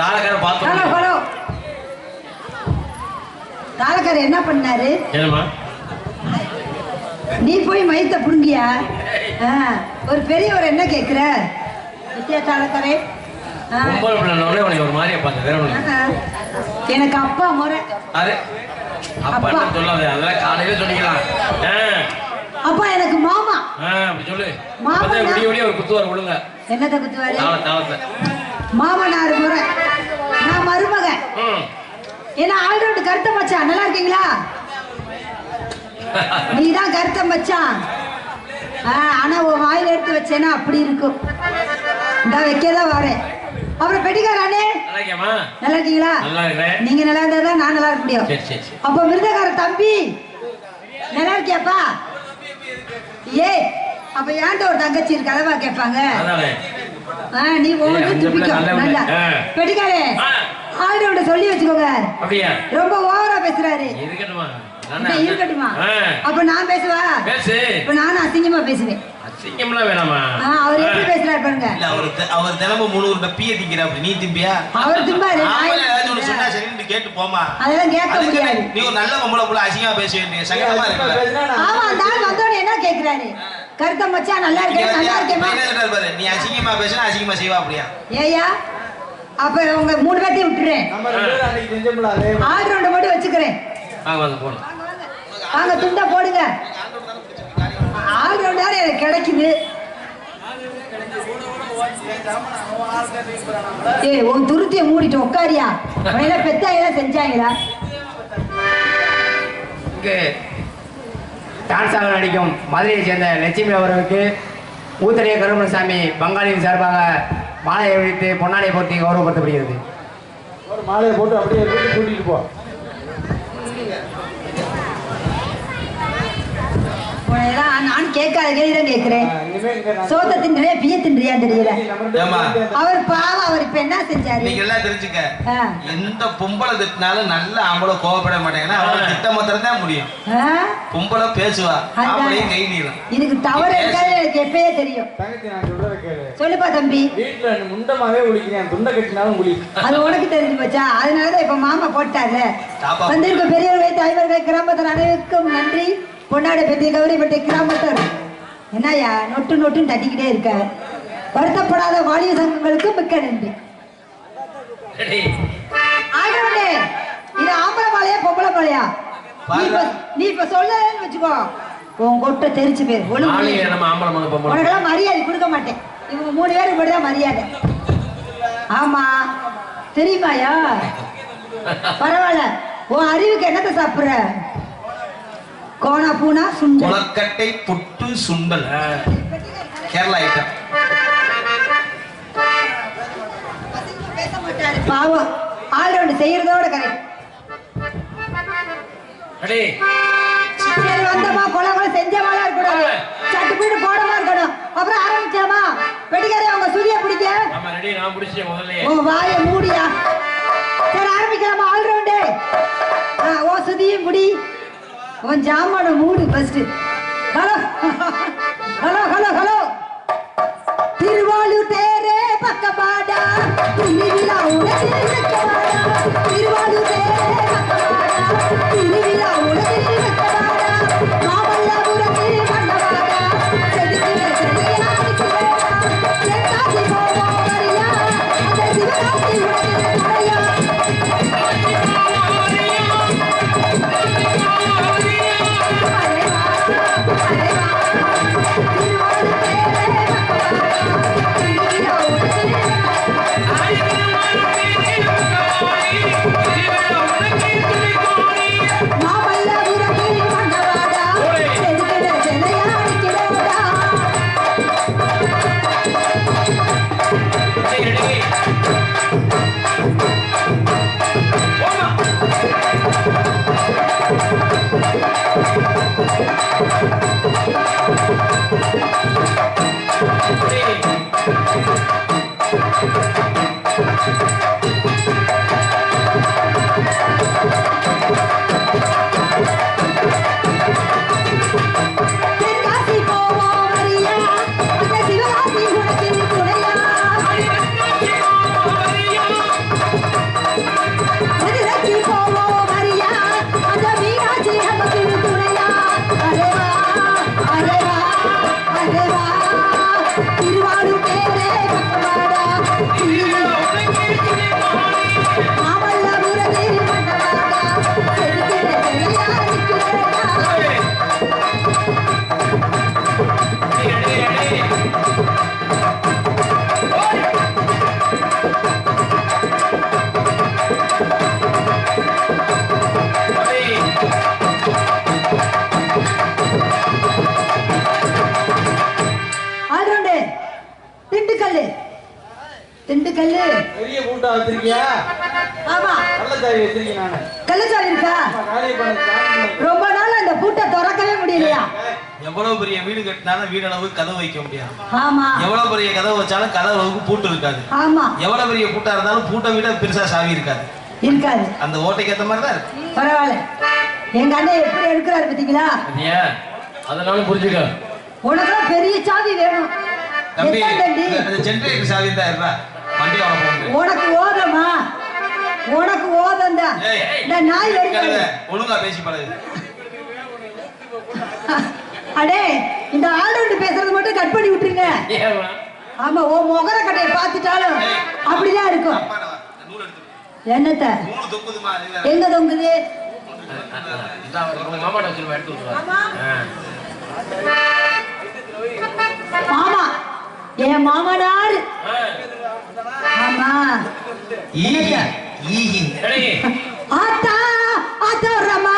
Hello பார்த்தோம் hello தாளக்காரர் என்ன பண்ணாரு? நீ போய் மைத்த புடுங்கியா? ஒரு பெரியவர் என்ன கேக்குற? ஒரு மாதிரியா ஒண்ணு ஆ, எனக்கு அப்பா முறை. அப்பா. சொல்லாத? அதெல்லாம் காலையில சொல்லிக்கலாம். அப்பா எனக்கு மாமா. சொல்லு. மாமா விடிய விடிய ஒரு குத்துவார் என்னத்தை குத்துவாரு மாமனார் முறை. நான் மருமகன். ம். என்ன ஆல்ரவுண்ட் கருத்த மச்சான். நல்லா இருக்கீங்களா? நீதான் கருத்த மச்சான். ஆனா உன் வாயில எடுத்து வச்சேன்னா அப்படி இருக்கும். இந்த வைக்கதான் வரேன். அப்புறம் பெட்டிக்கார அண்ணே. நல்லா இருக்கீங்களா? நீங்க நல்லா இருந்தா நான் நல்லா இருக்க முடியும். அப்ப மிருதகார தம்பி நல்லா இருக்கியாப்பா? ஏ அப்ப ஏன்ட்ட ஒரு தங்கச்சி இருக்கு? அதவா கேட்பாங்க. நீ ஏய், ஒவ்வொரு அந்த துப்பிக்கோ பிள்ளை நல்ல. பெட்டிக்காரே ஆ, ஆல்ரவுண்ட் சொல்லி வச்சுக்கோங்க. ரொம்ப ஓவரா பேசுறாரு. இருக்கட்டுமா. அப்ப நான் பேசுவா? பேசு. இப்ப நானும் அசிங்கமா பேசுவேன். வேணாமா? ஆ, அவர் எப்படி பேசுறாரு பாருங்க. இல்ல அவர் தினமும் மூணு உருண்டை பீய நீ திம்பியா? அவர் திம்பாரு? சொன்னா சரின்னு கேட்டு போமா அதெல்லாம் கேட்க முடியாது. நீ ஒரு நல்ல பொம்பளை புள்ள அசிங்கமா பேச வேண்டிய சங்கடமா ஆமா அந்த ஆள் வந்தோடனே என்ன கேக்குறாரு? கருத்த மச்சான் நல்லா இங்க இருக்கேன் நல்லா? இருக்கேமா பாரு, நீ அசிங்கமா பேசினா அசிங்கமா செய்வா அப்படியா? ஏயா அப்ப உங்க மூணு பேர்த்தையும் விட்டுறேன். நம்ம ரெண்டு மட்டும் வச்சுக்கிறேன். வாங்க வாங்க வாங்க துண்டை போடுங்க. எனக்கு கிடைக்குது. ஏய் உன் துருத்திய மூடிட்டு உட்காரியா உனையில பெத்தாயெல்லாம் செஞ்சாங்களா? இங்கு டான்ஸாக நடிக்கும் மதுரையை சேர்ந்த லட்சுமி அவர்களுக்கு ஊத்தடைய கருமணசாமி பங்காளியின் சார்பாக மாலையை விழித்து பொன்னாடை போர்த்தி கௌரவப்படுத்தப்படுகிறது. ஒரு மாலையை போட்டு அப்படியே வீட்டுக்கு கூட்டிட்டு போ உனையெல்லாம் நான் கேட்காத கேள்வி தான் கேட்கிறேன் சோத்த தின்றியா பிய தின்றியா தெரியல அவர் பாவம் அவர் இப்ப என்ன செஞ்சாரு? நீங்க எல்லாம் தெரிஞ்சுக்க. எந்த பொம்பளை திட்டினாலும் நல்ல ஆம்பளை கோவப்பட மாட்டேங்கன்னா அவளை திட்ட மாத்திரம் தான் முடியும். ஆ? பொம்பளை பேசுவா. அதான். ஆம்பளையும் கை நீளம். இதுக்கு தவறு இருக்காது எனக்கு எப்பயே தெரியும். சொல்லுப்பா தம்பி. வீட்டுல முண்டமாவே உளிக்கிறேன் துண்டை கட்டினாலும் உளி அது உனக்கு தெரிஞ்சு போச்சா? அதனாலதான் இப்ப மாமா போட்டாரு. வந்திருக்க பெரியவர்களை தலைவர்கள் கிராமத்தின் அனைவருக்கும் நன்றி. பொன்னாடை பெற்ற கௌரிப்பட்ட கிராமத்தார் என்னய்யா நொட்டு நொட்டுன்னு தட்டிக்கிட்டே இருக்க. வருத்தப்படாத வாலிப சங்கங்களுக்கு மிக்க நன்றி. ஆண்டவனே இது ஆம்பளை மாலையா பொம்பளை மாலையா? நீ இப்ப சொல்லலன்னு வச்சுக்கோ. உன் கொட்டை தெரிச்சு பேர் உனக்கெல்லாம் மரியாதை கொடுக்க மாட்டேன். இவங்க மூணு பேருக்கு மட்டும் தான் மரியாதை. ஆமா. தெரியுமாயா பரவாயில்ல. உன் அறிவுக்கு என்னத்தை சாப்பிடுற? கோணா பூனா சுண்டல். குளக்கட்டை புட்டு சுண்டல். கேரளா ஐட்டம் பாவம். ஆல்ரவுண்ட் செய்யறதோட கரெக்ட் ரெடி. சரி வந்தமா கொலை கொலை செஞ்சமாலாம் இருக்கக்கூடாது சட்டு போயிட்டு போடமா இருக்கணும் அப்புறம் ஆரம்பிச்சாமா வெடிக்காரே அவங்க சுதிய பிடிக்க. ஆமா ரெடி. நான் பிடிச்சேன் முதல்ல உன் வாயை மூடியா. சரி ஆரம்பிக்கலாமா? ஆல்ரவுண்டு ஓ சுதியும் பிடி உன் ஜாமான மூடு first hello. Hello hello hello. Thiruvalur தேரே பக்கபாடா திருவிழா உலகில் வைக்கவாடா திருவாளூர் தேரே பக்கபாடா திருவிழா உலகில் வைக்கவாடா எவ்வளவு பெரிய வீடு கட்டினாலும் வீடளவு கதவு வைக்க முடியாது. ஆமா. எவ்வளவு பெரிய கதவு வச்சாலும் கதவுக்கு பூட்டு இருக்காது. ஆமா. எவ்வளவு பெரிய பூட்டா இருந்தாலும் பூட்டை விட பெருசா சாவி இருக்காது. இருக்காது. அந்த ஓட்டைக்கு ஏத்த மாதிரி தான் இருக்கு. பரவாயில்ல. எங்க அண்ணன் எப்படி எடுக்கிறாரு பாத்தீங்களா? அதனால புரிஞ்சுக்க. உனக்கு பெரிய சாவி வேணும். தம்பி ஜென்ரேட்டர் சாவி தான் இருப்பா வண்டி உனக்கு ஓதமா? உனக்கு ஓதம் தான். நாய் ஒழுங்கா பேசி பழகு. அடே இந்த ஆளுண்டு பேசுறது மட்டும் கட் பண்ணி விட்டுருங்க? ஆமா ஓ முகர கட்டையை பார்த்துட்டாலும் அப்படிதான் இருக்கும். என்னத்த. எங்க தொங்குது. மாமா. என் மாமனார். ஆமா. எடே, ஆத்தா அதோரமா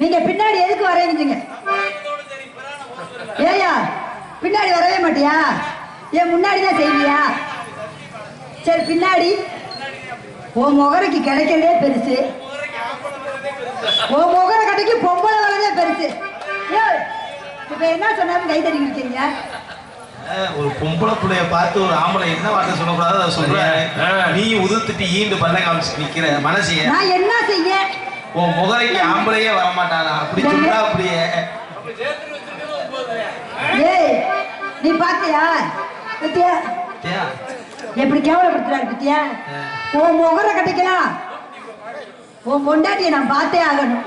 நீங்க பின்னாடி எதுக்கு வரேன்னு ஏயா பின்னாடி வரவே மாட்டியா? ஏன் முன்னாடி தான் செய்வியா? சரி பின்னாடி. உன் முகரைக்கு கிடைக்கிறதே பெருசு. உன் முகர கடைக்கு பொம்பளை வரதே பெருசு. இப்ப என்ன சொன்னாலும் கை தட்டி நிற்கிறீங்க ஒரு பொம்பளை புள்ளைய பார்த்து ஒரு ஆம்பளை என்ன வார்த்தை சொல்லக்கூடாது? அதை சொல்றாரு ஆ. நீ உதுத்துட்டு ஈண்டு பல்ல காமிச்சு நிக்கிற மனசைய நான் என்ன செய்ய உன் முகரைக்கு ஆம்பளையே வரமாட்டானா அப்படி சொல்றா அப்படியே ஏய் நீ பாத்தியா? பத்தியா? தியா, எப்படி கேவலப்படுத்துறாரு பத்தியா? உன் முகர கட்டிக்கலாம். உன் பொண்டாட்டியை நான் பார்த்தே ஆகணும்.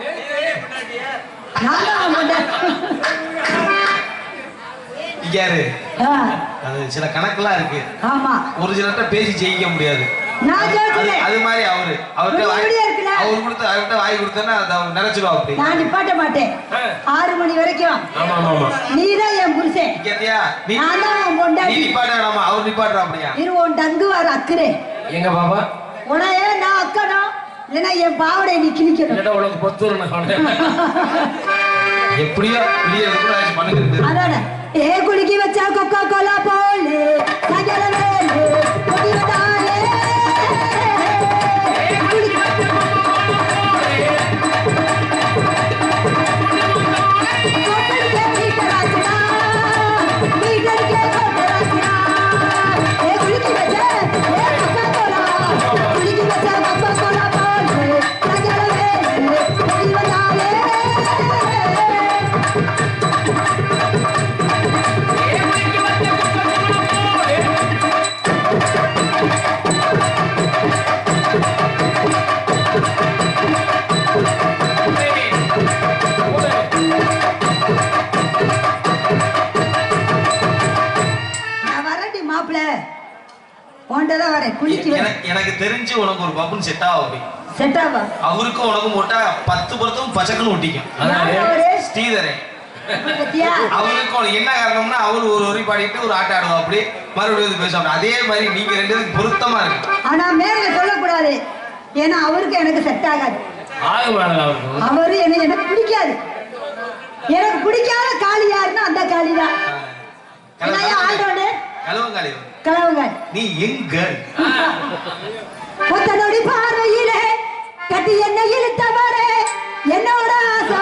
சில கணக்கெல்லாம் இருக்கு. ஆமா. ஒரு சிலர்கிட்ட பேசி ஜெயிக்க முடியாது. நான் அது ஜெயிச்சுட்டேன். அது மாதிரி அவரு. அவர்கிட்ட வாய் இப்படியே இருக்குல்ல? அவர் கொடுத்து அவர்கிட்ட வாய் கொடுத்தேன்னா அதை அவர் நினைச்சிருவா அப்படி. நான் நிப்பாட்ட மாட்டேன். ஆ. ஆறு மணி வரைக்கும். ஆமா ஆமா ஆமா நீ தான் என் புருஷன். கேட்டியா நீ நான் தான் உன் நீ பொண்டாட்டி நிப்பாட்ட வேணாமா? அவர் நிப்பாட்டுறா அப்படியா? இரு உன் டங்கு வர அக்குறே. எங்க பாப்பா? உனையே நான் அக்கணும். இல்லைன்னா என் பாவடை நீ கிழிக்கணும். இல்லடா உனக்கு பத்து நான் எப்படியோ வெளியே கூட அதான. ஏ குலுக்கி வச்சா கொக்கோ கோலா போலே. சகல வேலு. வரேன் குளிக்கு எனக்கு எனக்கு தெரிஞ்சு உனக்கு ஒரு பப்புன் செட் ஆகும் அப்படி செட்டாவா அவருக்கும் உனக்கும் போட்டா பத்து பொருத்தம் பச்சக்குன்னு ஒட்டிக்கும். ஸ்ரீதரன். உனக்கு என்ன காரணம்னா அவரு ஒரு வரி பாடிட்டு ஒரு ஆட்டம் ஆடுவோம் அப்படி மறுபடியும் பேசுவாங்க அதே மாதிரி நீங்க ரெண்டு பேரும் பொருத்தமா இருக்கு ஆனா மேல சொல்லக்கூடாது. ஏன்னா அவருக்கு எனக்கு செட் ஆகாது. அவருக்கு. அவரு என்ன எனக்கு பிடிக்காது. எனக்கு பிடிக்காத காளி யாருன்னா அந்த காளி. தான் ஆண்டோடு கலவங்காலி கிளவுங்க நீ எங்க புத்தனோடி பார்வையிலே கட்டி என்ன இழுத்தவரே என்னோட ஆசை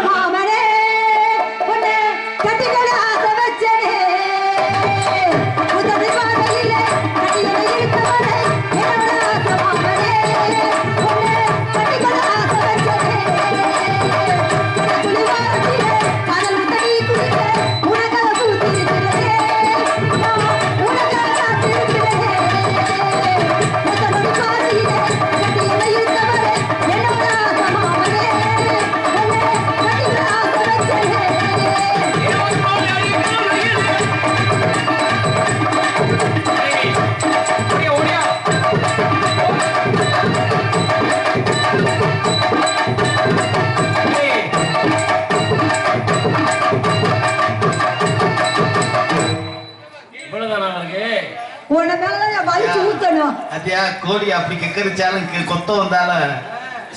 கோழி அப்படி கெக்கரிச்சாலும் கொத்த வந்தாலும்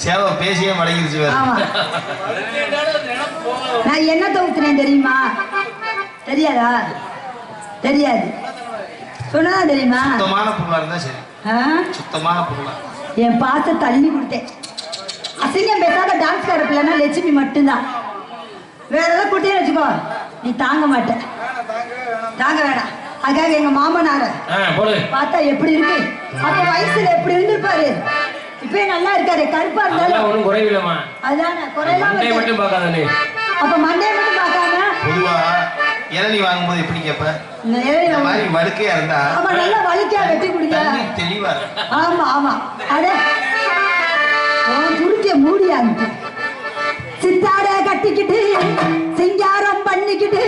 சேவை பேசியே மடங்கிருச்சு வேற. நான் என்னத்தை ஊத்துனேன் தெரியுமா? தெரியாதா? தெரியாது. சொன்னதா தெரியுமா? சுத்தமான பொருளா இருந்தா சரி? சுத்தமான பொருளா. என் பாச தள்ளி கொடுத்தேன். அசிங்கம் பேசாத டான்ஸ் கார பிள்ளைனா லட்சுமி மட்டும்தான். வேற ஏதாவது குட்டியே வச்சுக்கோ. நீ தாங்க மாட்ட தாங்க வேணாம். அதுக்காக எங்க மாமனார. பார்த்தா எப்படி இருக்கு? அப்ப வயசுல எப்படி இருந்திருப்பாரு? இப்பயே நல்லா இருக்காரு. கருப்பா இருந்தாலும் ஒண்ணும் குறைவில்லம்மா. அதானே மண்டை வைக்காது. மட்டும் பார்க்காத. நீ அப்ப மண்டைய மட்டும் பார்க்காம பொதுவா இளநீ வாங்கும்போது எப்படி கேப்ப? இந்த மாதிரி வழுக்கையா இருந்தா ஆமா நல்லா வலிக்கா வெட்டி குடிக்க தண்ணி தெளிவா ஆமா ஆமா. அட துருக்கிய மூடியாங்க சித்தாட கட்டிக்கிட்டு சிங்காரம் பண்ணிக்கிட்டு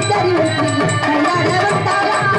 மத்தாப்பு சுத்தரி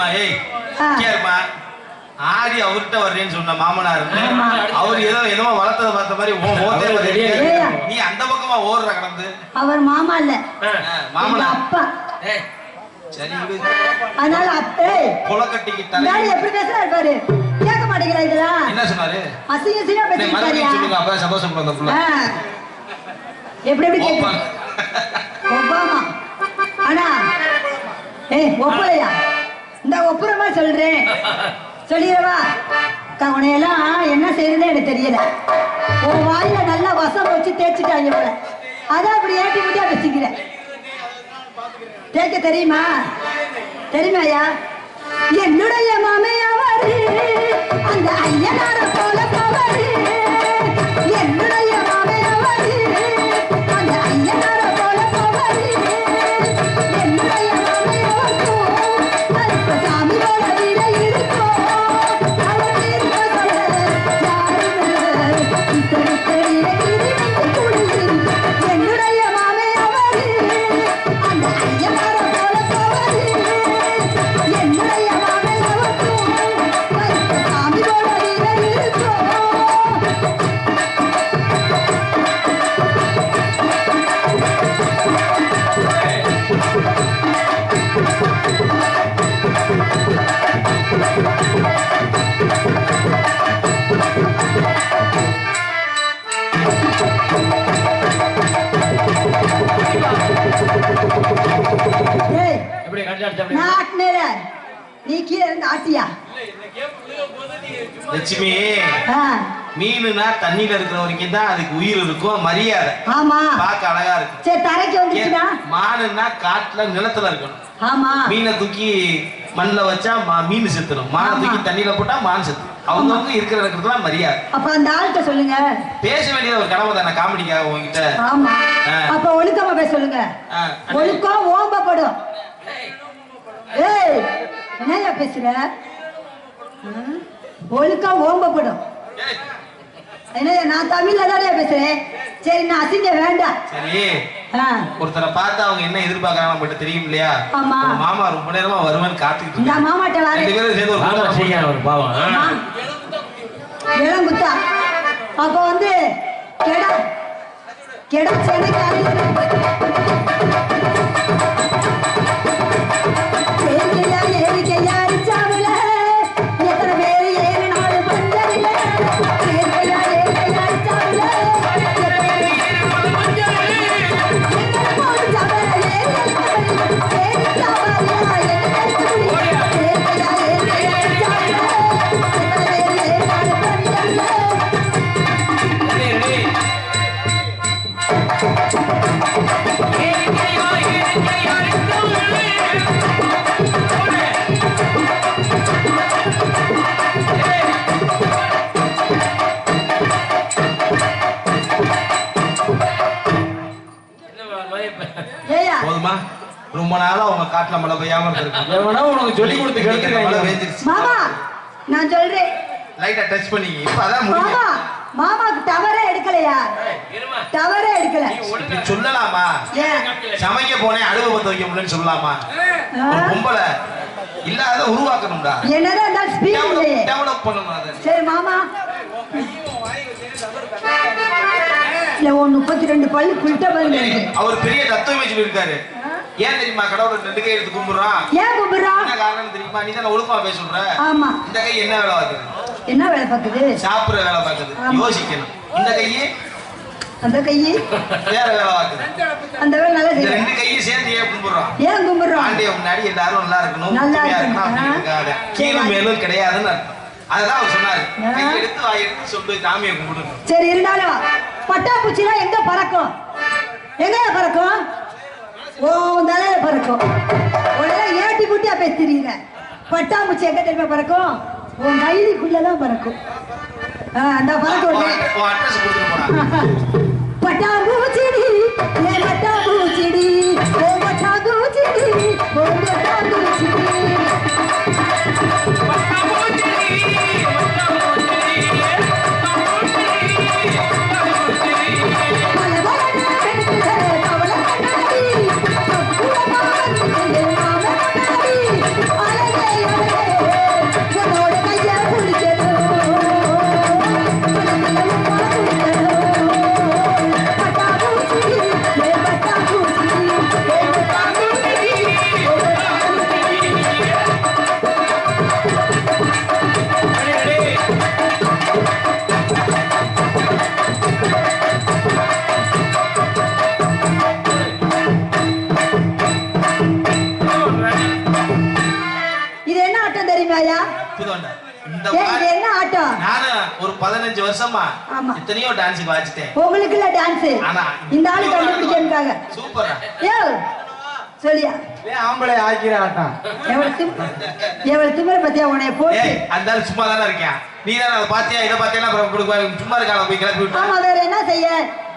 ஆமா ஏய். கேருமா ஆடி அவர்கிட்ட வர்றேன்னு சொன்ன மாமனார். அவர் ஏதோ ஏதோ வளர்த்தத பார்த்த மாதிரி. நீ அந்த பக்கமா ஓடுற கடந்து. அவர் மாமா இல்ல. மாமனார். அப்பா. ஏய், சரி விடு. அதனால அப்பே தலை எப்படி பேசுறாரு பாரு. கேட்க மாட்டேங்கிறா இதெல்லாம் என்ன சொன்னாரு? அசிங்க சொல்லுங்க அப்ப சந்தோஷம் அந்த புள்ள. ஆ. எப்படி எப்படி ஓப்பன். ஒப்பாமா ஆனா ஏய் ஒப்பலையா? இந்த ஒப்புறமா சொல்றேன். சொல்லிடவா? அக்கா, என்ன செய்யறதுன்னு எனக்கு தெரியல. ஒரு வாயில நல்லா வசம் வச்சு தேய்ச்சிட்டாங்க போல அதான் அப்படி ஏட்டி முட்டியா வச்சுக்கிறேன் தேய்க்க தெரியுமா? தெரியுமாயா என்னுடைய மாமையவரு அந்த ஐயனார ஆட்டினேல. நீ கீழே இருந்து ஆட்டியா? லட்சுமி மீனுனா தண்ணியில இருக்கிற வரைக்கும் தான் அதுக்கு உயிர் இருக்கும் மரியாதை. ஆமா. பார்க்க அழகா இருக்கும். சரி தரைக்கு வந்துச்சுன்னா மானுன்னா காட்டுல நிலத்துல இருக்கணும். ஆமா. மீனை தூக்கி மண்ணில் வச்சா மா- மீன் செத்துரும். மானை. தூக்கி தண்ணியில போட்டா மான் செத்து அவங்கவுங்க இருக்கிற இடத்துல மரியாதை. அப்ப அந்த ஆள்கிட்ட சொல்லுங்க. பேச வேண்டியது ஒரு கடமை தானே காமெடிக்காக உங்ககிட்ட? ஆமா. அப்ப ஒழுக்கமா பேச சொல்லுங்க. ஒழுக்கம் ஓம்பப்படும். ஏய் என்னய்யா பேசுற? ம்? ஒழுக்கம் ஓம்பப்படும். ஏய், என்னய்யா நான் தமிழ்ல தானே பேசுறேன்? சரி நான் அசிங்க வேண்டாம். சரி. ஒருத்தரை பார்த்து அவங்க என்ன எதிர்பார்க்கறாங்க நம்மகிட்ட தெரியும் இல்லையா? ஆமா. மாமா ரொம்ப நேரமா வருவேன்னு காத்துக்கிட்டு இருக்காரு. மாமாட்ட ரெண்டு வாரு பேரும் சேர்ந்து ஒரு போட்டு- செய்ய ஒரு பாவம். ஆ. இளங்குத்தா அப்ப வந்து கெடா கெடா 请问今 காட்டுல மழை பெய்யாம இருக்கு எவனோ உனக்கு சொல்லி கொடுத்து மழை கெடுத்துருக்காங்க பெய்ஞ்சிருச்சு. மாமா நான் சொல்றேன். லைட்டா டச் பண்ணீங்க. இப்ப அதான் மாமா மாமாக்கு டவரே எடுக்கலையா இருமா. டவரே எடுக்கல. சொல்லலாமா? ஏன் சமைக்க போனேன் அடுவை பத்த வைக்க முடியலன்னு சொல்லலாமா? ஒரு பொம்பளை. இல்லாத உருவாக்கணும்டா. என்னதான் இருந்தாலும் ஸ்பீட் டெவலப் பண்ணணும் அதை. சரி மாமா. இல்ல ஒரு முப்பத்தி ரெண்டு பல்லு. அவர் பெரிய தத்துவமே சொல்லியிருக்காரு. ஏன் தெரியுமா கடவுளை ரெண்டு கை எடுத்து கும்பிடுறான்? ஏன் கும்பிடுறான் என்ன காரணம் தெரியுமா? நீ தானே ஒழுக்கமா பேச சொல்ற? ஆமா. இந்த கை என்ன வேலை பார்க்குது? என்ன வேலை பார்க்குது? சாப்பிடுற வேலை பார்க்குது. ஆமா. யோசிக்கணும். இந்த கையே? அந்த கையை? வேற வேலை பார்க்குது. அந்த வேலை நல்லா செய்யும் ரெண்டு கையும் சேர்ந்து ஏன் கும்பிடுறான்? ஏன் கும்பிடுறான்? ஆண்டிய முன்னாடி எல்லாரும் நல்லா இருக்கணும். நல்லா இருக்கணும். கீழும் மேலும் கிடையாதுன்னு அர்த்தம். அதுதான் அவர் சொன்னாரு. ஆ. கை எடுத்து வாய் எடுத்து சொல்லு சாமியை கும்பிடுங்க சரி இருந்தாலும் பட்டாப்பூச்சிலாம் எங்க பறக்கும்? எங்க பறக்கும்? ஓ தலையில பறக்கும். உடனே ஏட்டி குட்டியா பேசுறீங்க. பட்டாம்பூச்சி எங்க தெரியுமா பறக்கும்? உன் கைலிக்குள்ளதான் பறக்கும். அந்த பறக்க உடனே. அட்ரஸ் கொடுத்துட்டு போனா பட்டாம்பூச்சிடி ஏ பட்டாம்பூச்சிடி ஓ பட்டாம்பூச்சிடி என்ன ஆட்டம்? ஒரு பதினஞ்சு வருஷமா ஆமா. எத்தனையோ டான்ஸுக்கு வாச்சிட்டேன் உங்களுக்கு இல்ல டான்ஸ் ஆனா இந்த ஆளு கண்டுபிடிக்கிறதுக்காக. சூப்பரா ஏ சொல்லியா? ஏன் ஆம்பளை ஆக்கிற ஆட்டம் எவ்வளவு திம் எவ்வளவு திமிர பத்தியா உன்னைய போட்டு? ஏய் அந்த ஆள் சும்மா தானே இருக்கேன் நீ தானே அதை பாத்தியா இதை பாத்தியா அப்புறம் கொடுக்க சும்மா இருக்கால போய் கிளப்பி விட்டு? ஆமா வேற என்ன செய்ய?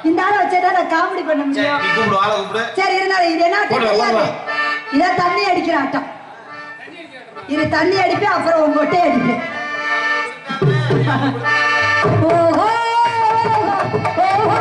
இந்த ஆளை வச்சுதான் நான் காமெடி பண்ண முடியும். நீ கூப்பிடு ஆளை கூப்பிடு. சரி இருந்தாலும் இது என்ன ஆட்டம்? போடு, தெரியாது. போடு. இத தண்ணி அடிக்கிற ஆட்டம். இது தண்ணி அடிப்பேன் அப்புறம் உங்க ஒட்டே அடிப்பேன் ஓஹோ! ஓஹோ!